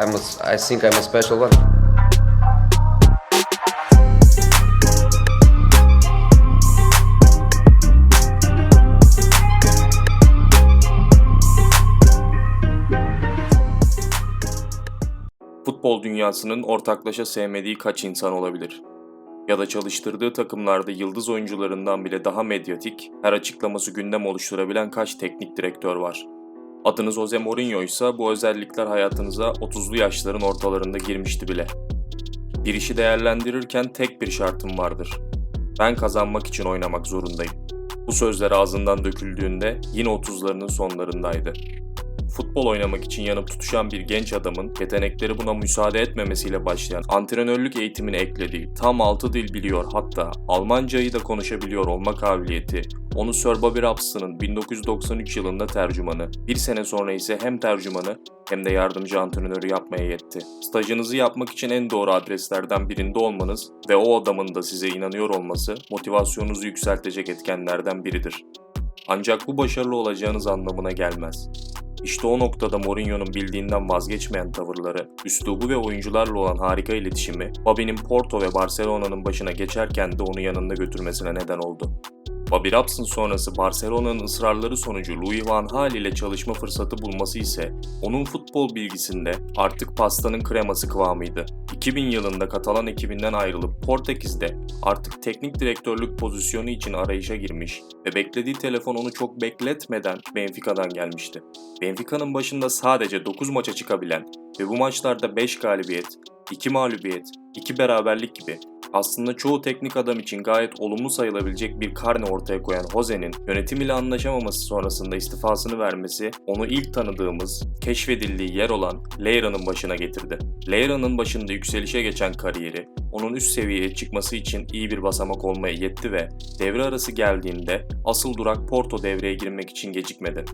I'm a, I think I'm a special one. Futbol dünyasının ortaklaşa sevmediği kaç insan olabilir? Ya da çalıştırdığı takımlarda yıldız oyuncularından bile daha medyatik, her açıklaması gündem oluşturabilen kaç teknik direktör var? Adınız Jose Mourinho ise bu özellikler hayatınıza 30'lu yaşların ortalarında girmişti bile. Bir işi değerlendirirken tek bir şartım vardır. Ben kazanmak için oynamak zorundayım. Bu sözler ağzından döküldüğünde yine 30'larının sonlarındaydı futbol oynamak için yanıp tutuşan bir genç adamın yetenekleri buna müsaade etmemesiyle başlayan antrenörlük eğitimini eklediği, tam 6 dil biliyor hatta Almancayı da konuşabiliyor olma kabiliyeti, onu Sir Bobby Robson'ın 1993 yılında tercümanı, bir sene sonra ise hem tercümanı hem de yardımcı antrenörü yapmaya yetti. Stajınızı yapmak için en doğru adreslerden birinde olmanız ve o adamın da size inanıyor olması motivasyonunuzu yükseltecek etkenlerden biridir. Ancak bu başarılı olacağınız anlamına gelmez. İşte o noktada Mourinho'nun bildiğinden vazgeçmeyen tavırları, üslubu ve oyuncularla olan harika iletişimi, Bobby'nin Porto ve Barcelona'nın başına geçerken de onu yanında götürmesine neden oldu. Bobby Robson sonrası Barcelona'nın ısrarları sonucu Louis van Gaal ile çalışma fırsatı bulması ise onun futbol bilgisinde artık pastanın kreması kıvamıydı. 2000 yılında Katalan ekibinden ayrılıp Portekiz'de artık teknik direktörlük pozisyonu için arayışa girmiş ve beklediği telefon onu çok bekletmeden Benfica'dan gelmişti. Benfica'nın başında sadece 9 maça çıkabilen ve bu maçlarda 5 galibiyet, 2 mağlubiyet, 2 beraberlik gibi aslında çoğu teknik adam için gayet olumlu sayılabilecek bir karne ortaya koyan Jose'nin yönetim ile anlaşamaması sonrasında istifasını vermesi onu ilk tanıdığımız, keşfedildiği yer olan Leyra'nın başına getirdi. Leyra'nın başında yükselişe geçen kariyeri onun üst seviyeye çıkması için iyi bir basamak olmaya yetti ve devre arası geldiğinde asıl durak Porto devreye girmek için gecikmedi.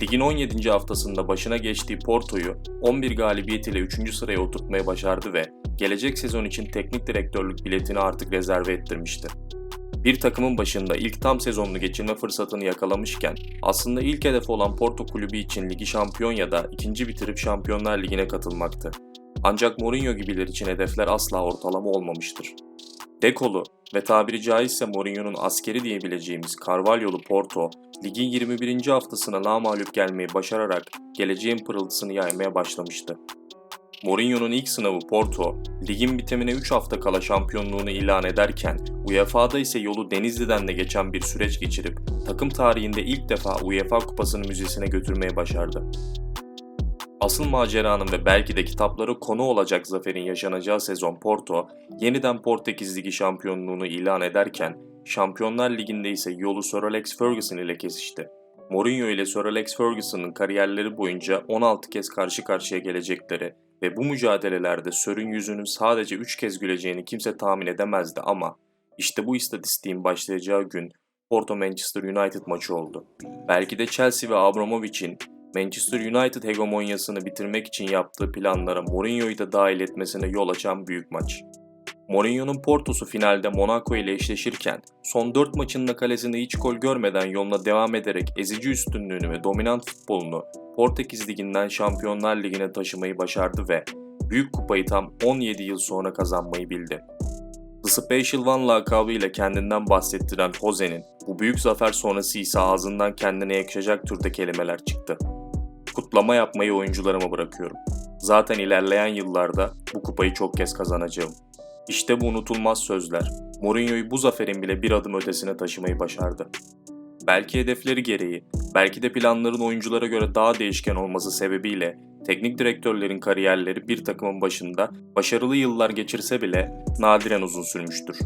Ligin 17. haftasında başına geçtiği Porto'yu 11 galibiyet ile 3. sıraya oturtmayı başardı ve gelecek sezon için teknik direktörlük biletini artık rezerve ettirmişti. Bir takımın başında ilk tam sezonunu geçirme fırsatını yakalamışken aslında ilk hedef olan Porto kulübü için ligi şampiyon ya da ikinci bitirip Şampiyonlar Ligi'ne katılmaktı. Ancak Mourinho gibiler için hedefler asla ortalama olmamıştır. Dekolu ve tabiri caizse Mourinho'nun askeri diyebileceğimiz Carvalho'lu Porto, ligin 21. haftasına namağlup gelmeyi başararak geleceğin pırıltısını yaymaya başlamıştı. Mourinho'nun ilk sınavı Porto, ligin bitimine 3 hafta kala şampiyonluğunu ilan ederken UEFA'da ise yolu Denizli'den de geçen bir süreç geçirip takım tarihinde ilk defa UEFA kupasını müzesine götürmeye başardı. Asıl maceranın ve belki de kitapları konu olacak zaferin yaşanacağı sezon Porto, yeniden Portekiz Ligi şampiyonluğunu ilan ederken Şampiyonlar Ligi'nde ise yolu Sir Alex Ferguson ile kesişti. Mourinho ile Sir Alex Ferguson'ın kariyerleri boyunca 16 kez karşı karşıya gelecekleri ve bu mücadelelerde Sör'ün yüzünün sadece 3 kez güleceğini kimse tahmin edemezdi ama işte bu istatistiğin başlayacağı gün Porto Manchester United maçı oldu. Belki de Chelsea ve Abramovich'in Manchester United hegemonyasını bitirmek için yaptığı planlara Mourinho'yu da dahil etmesine yol açan büyük maç. Mourinho'nun Porto'su finalde Monaco ile eşleşirken son 4 maçında kalesinde hiç gol görmeden yoluna devam ederek ezici üstünlüğünü ve dominant futbolunu Portekiz Ligi'nden Şampiyonlar Ligi'ne taşımayı başardı ve Büyük Kupayı tam 17 yıl sonra kazanmayı bildi. The Special One lakabıyla kendinden bahsettiren Jose'nin bu büyük zafer sonrası ise ağzından kendine yakışacak türde kelimeler çıktı. Kutlama yapmayı oyuncularıma bırakıyorum. Zaten ilerleyen yıllarda bu kupayı çok kez kazanacağım. İşte bu unutulmaz sözler. Mourinho'yu bu zaferin bile bir adım ötesine taşımayı başardı. Belki hedefleri gereği, belki de planların oyunculara göre daha değişken olması sebebiyle teknik direktörlerin kariyerleri bir takımın başında başarılı yıllar geçirse bile nadiren uzun sürmüştür.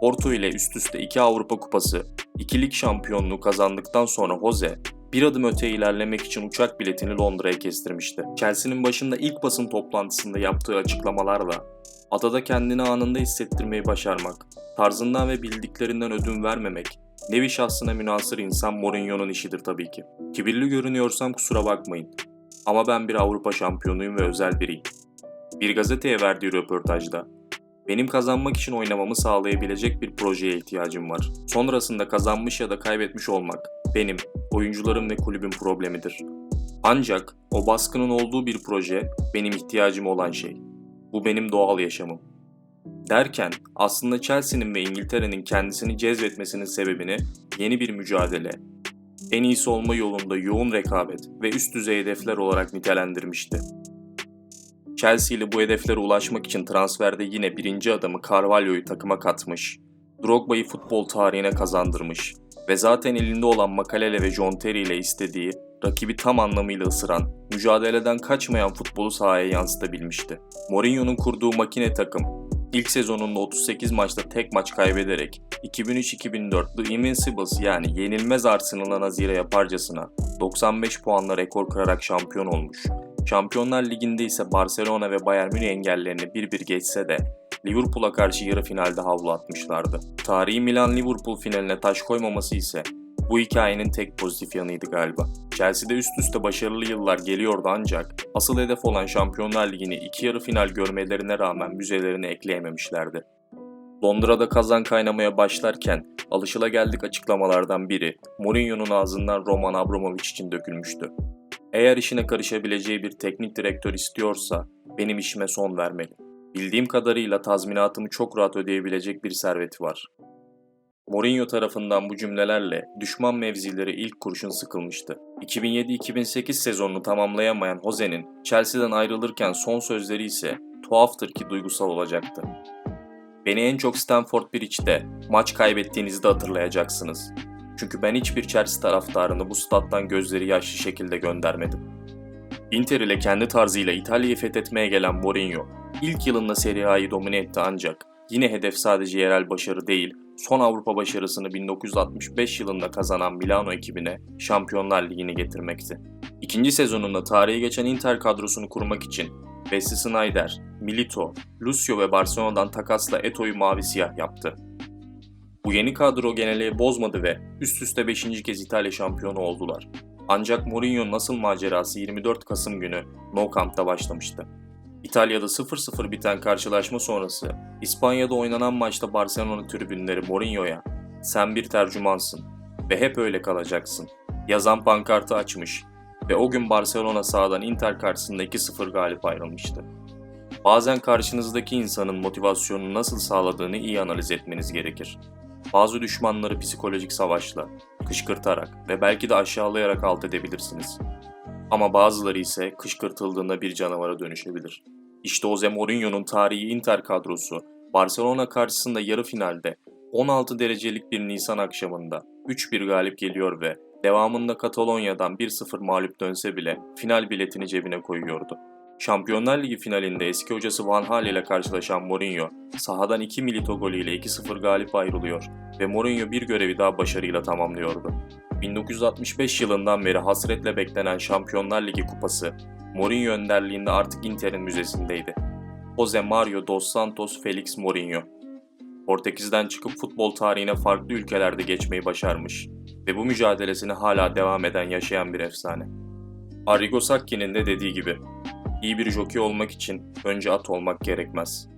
Porto ile üst üste iki Avrupa Kupası, iki lig şampiyonluğu kazandıktan sonra Jose, bir adım öte ilerlemek için uçak biletini Londra'ya kestirmişti. Chelsea'nin başında ilk basın toplantısında yaptığı açıklamalarla adada kendini anında hissettirmeyi başarmak, tarzından ve bildiklerinden ödün vermemek, nevi şahsına münasır insan Mourinho'nun işidir tabii ki. Kibirli görünüyorsam kusura bakmayın. Ama ben bir Avrupa şampiyonuyum ve özel biriyim. Bir gazeteye verdiği röportajda benim kazanmak için oynamamı sağlayabilecek bir projeye ihtiyacım var. Sonrasında kazanmış ya da kaybetmiş olmak benim, oyuncularım ve kulübün problemidir. Ancak o baskının olduğu bir proje benim ihtiyacım olan şey. Bu benim doğal yaşamım. Derken aslında Chelsea'nin ve İngiltere'nin kendisini cezbetmesinin sebebini yeni bir mücadele, en iyisi olma yolunda yoğun rekabet ve üst düzey hedefler olarak nitelendirmişti. Chelsea ile bu hedeflere ulaşmak için transferde yine birinci adamı Carvalho'yu takıma katmış, Drogba'yı futbol tarihine kazandırmış ve zaten elinde olan Makalele ve John Terry ile istediği, rakibi tam anlamıyla ısıran, mücadeleden kaçmayan futbolu sahaya yansıtabilmişti. Mourinho'nun kurduğu makine takım, ilk sezonunda 38 maçta tek maç kaybederek 2003-2004 The Invincibles yani yenilmez Arsenal'a nazire yaparcasına 95 puanla rekor kırarak şampiyon olmuş. Şampiyonlar Ligi'nde ise Barcelona ve Bayern Münih engellerini bir bir geçse de Liverpool'a karşı yarı finalde havlu atmışlardı. Tarihi Milan-Liverpool finaline taş koymaması ise bu hikayenin tek pozitif yanıydı galiba. Chelsea'de üst üste başarılı yıllar geliyordu ancak asıl hedef olan Şampiyonlar Ligi'ni iki yarı final görmelerine rağmen müzelerine ekleyememişlerdi. Londra'da kazan kaynamaya başlarken alışılageldik açıklamalardan biri Mourinho'nun ağzından Roman Abramovich için dökülmüştü. Eğer işine karışabileceği bir teknik direktör istiyorsa benim işime son vermeli. Bildiğim kadarıyla tazminatımı çok rahat ödeyebilecek bir serveti var. Mourinho tarafından bu cümlelerle düşman mevzileri ilk kurşun sıkılmıştı. 2007-2008 sezonunu tamamlayamayan Jose'nin Chelsea'den ayrılırken son sözleri ise tuhaftır ki duygusal olacaktı. Beni en çok Stamford Bridge'de maç kaybettiğinizde hatırlayacaksınız. Çünkü ben hiçbir Chelsea taraftarını bu stat'tan gözleri yaşlı şekilde göndermedim. Inter ile kendi tarzıyla İtalya'yı fethetmeye gelen Mourinho, ilk yılında Serie A'yı domine etti ancak yine hedef sadece yerel başarı değil, son Avrupa başarısını 1965 yılında kazanan Milano ekibine Şampiyonlar Ligi'ni getirmekti. İkinci sezonunda tarihe geçen Inter kadrosunu kurmak için Wesley Sneijder, Milito, Lucio ve Barcelona'dan takasla Eto'yu mavi siyah yaptı. Bu yeni kadro geneliği bozmadı ve üst üste 5. kez İtalya şampiyonu oldular. Ancak Mourinho'nun asıl macerası 24 Kasım günü Nou Camp'ta başlamıştı. İtalya'da 0-0 biten karşılaşma sonrası İspanya'da oynanan maçta Barcelona tribünleri Mourinho'ya "Sen bir tercümansın ve hep öyle kalacaksın." yazan pankartı açmış ve o gün Barcelona sahadan Inter karşısında 2-0 galip ayrılmıştı. Bazen karşınızdaki insanın motivasyonunu nasıl sağladığını iyi analiz etmeniz gerekir. Bazı düşmanları psikolojik savaşla, kışkırtarak ve belki de aşağılayarak alt edebilirsiniz. Ama bazıları ise kışkırtıldığında bir canavara dönüşebilir. İşte Jose Mourinho'nun tarihi Inter kadrosu Barcelona karşısında yarı finalde 16 derecelik bir Nisan akşamında 3-1 galip geliyor ve devamında Katalonya'dan 1-0 mağlup dönse bile final biletini cebine koyuyordu. Şampiyonlar Ligi finalinde eski hocası Van Hal ile karşılaşan Mourinho, sahadan 2 Milito golüyle 2-0 galip ayrılıyor ve Mourinho bir görevi daha başarıyla tamamlıyordu. 1965 yılından beri hasretle beklenen Şampiyonlar Ligi kupası, Mourinho önderliğinde artık Inter'in müzesindeydi. Jose Mario dos Santos Felix Mourinho. Portekiz'den çıkıp futbol tarihine farklı ülkelerde geçmeyi başarmış ve bu mücadelesini hala devam eden yaşayan bir efsane. Arrigo Sacchi'nin de dediği gibi, iyi bir jockey olmak için önce at olmak gerekmez.